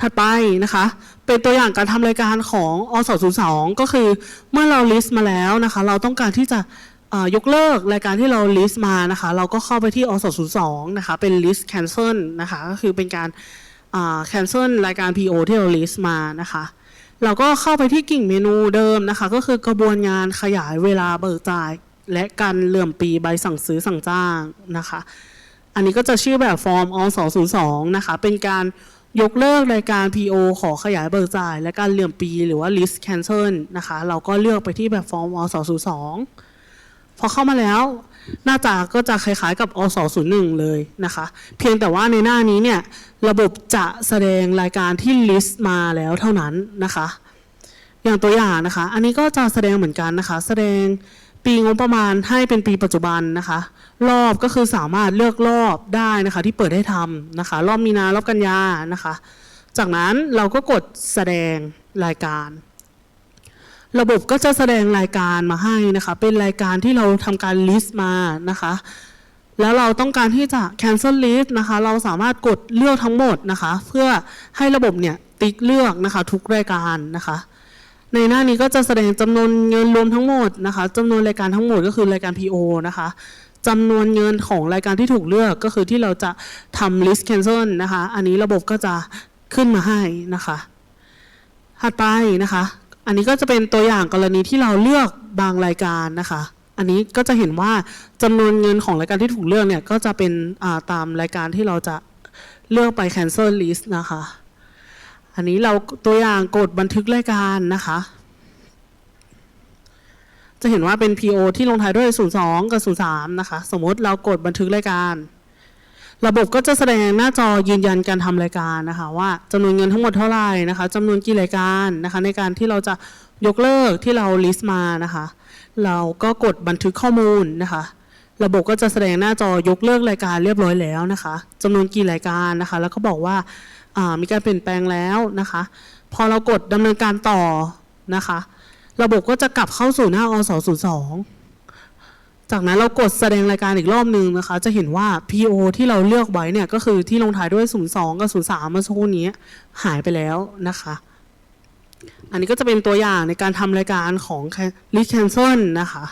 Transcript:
ถัดไปนะคะ เป็นตัวอย่างการทำรายการของอส02ก็คือเมื่อเรา list มาแล้วนะคะ เราต้องการที่จะยกเลิกรายการที่เรา list มานะคะ เราก็เข้าไปที่อส02นะคะเป็น list cancel นะคะก็คือเป็นการ cancel รายการ PO ที่เรา list มานะคะเราก็เข้าไปที่กิ่งเมนูเดิมนะคะ ก็คือกระบวนงานขยายเวลาเบิกจ่าย และการเหลื่อมปีใบสั่งซื้อสั่งจ้างนะคะ อันนี้ก็จะชื่อแบบฟอร์มอ202นะคะ เป็นการ ยกเลิกรายการ PO ขอขยายเบิกจ่าย และการเหลื่อมปีหรือว่า list cancel นะคะ เราก็เลือกไปที่แบบฟอร์มอ202 พอเข้ามาแล้ว หน้าตาก็จะคล้ายๆกับอ201 เลยนะคะ เพียงแต่ว่าในหน้านี้เนี่ย ระบบจะแสดงรายการที่ list มาแล้วเท่านั้นนะคะ อย่างตัวอย่างนะคะ อันนี้ก็จะแสดงเหมือนกันนะคะ แสดง ปีงบประมาณให้เป็นปีปัจจุบันนะคะ รอบก็คือสามารถเลือกรอบได้นะคะ ที่เปิดให้ทำนะคะ รอบมีนารอบกันยานะคะ จากนั้นเราก็กดแสดงรายการ ระบบก็จะแสดงรายการมาให้นะคะ เป็นรายการที่เราทำการ list มานะคะแล้วเราต้องการที่จะ cancel list นะคะ เราสามารถกดเลือกทั้งหมดนะคะ เพื่อให้ระบบเนี่ยติ๊กเลือกนะคะ ทุกรายการนะคะ ในหน้านี้ก็จะแสดงจำนวนเงินรวมทั้งหมดนะคะจำนวนรายการทั้งหมดก็คือรายการ PO นะคะจำนวนเงินของรายการที่ถูกเลือกก็คือที่เราจะทำ list cancel นะคะ อันนี้ระบบก็จะขึ้นมาให้นะคะ ถัดไปนะคะ อันนี้ก็จะเป็นตัวอย่างกรณีที่เราเลือกบางรายการนะคะ อันนี้ก็จะเห็นว่าจำนวนเงินของรายการที่ถูกเลือกเนี่ยก็จะเป็นาตามรายการที่เราจะเลือกไป cancel list นะคะ อันนี้เราตัวอย่างกดบันทึกรายการนะคะ จะเห็นว่าเป็น PO ที่ลงท้ายด้วย 02 กับ 03 นะคะ สมมติเรากดบันทึกรายการ ระบบก็จะแสดงหน้าจอยืนยันการทำรายการนะคะ ว่าจำนวนเงินทั้งหมดเท่าไหร่นะคะจำนวนกี่รายการนะคะ ในการที่เราจะยกเลิกที่เรา list มานะคะ เราก็กดบันทึกข้อมูลนะคะ ระบบก็จะแสดงหน้าจอยกเลิกรายการเรียบร้อยแล้วนะคะจำนวนกี่รายการนะคะ แล้วก็บอกว่าามีการเปลี่ยนแปลงแล้วนะคะ พอเรากดดำเนินการต่อนะคะ ระบบก็จะกลับเข้าสู่หน้าอส02จากนั้นเรากดแสดงรายการอีกรอบหนึ่งนะคะ จะเห็นว่า PO ที่เราเลือกไว้เนี่ยก็คือที่ลงท้ายด้วย 02 กับ 03 เมื่อสักครู่นี้หายไปแล้วนะคะ อันนี้ก็จะเป็นตัวอย่างในการทำรายการของ list cancel นะคะ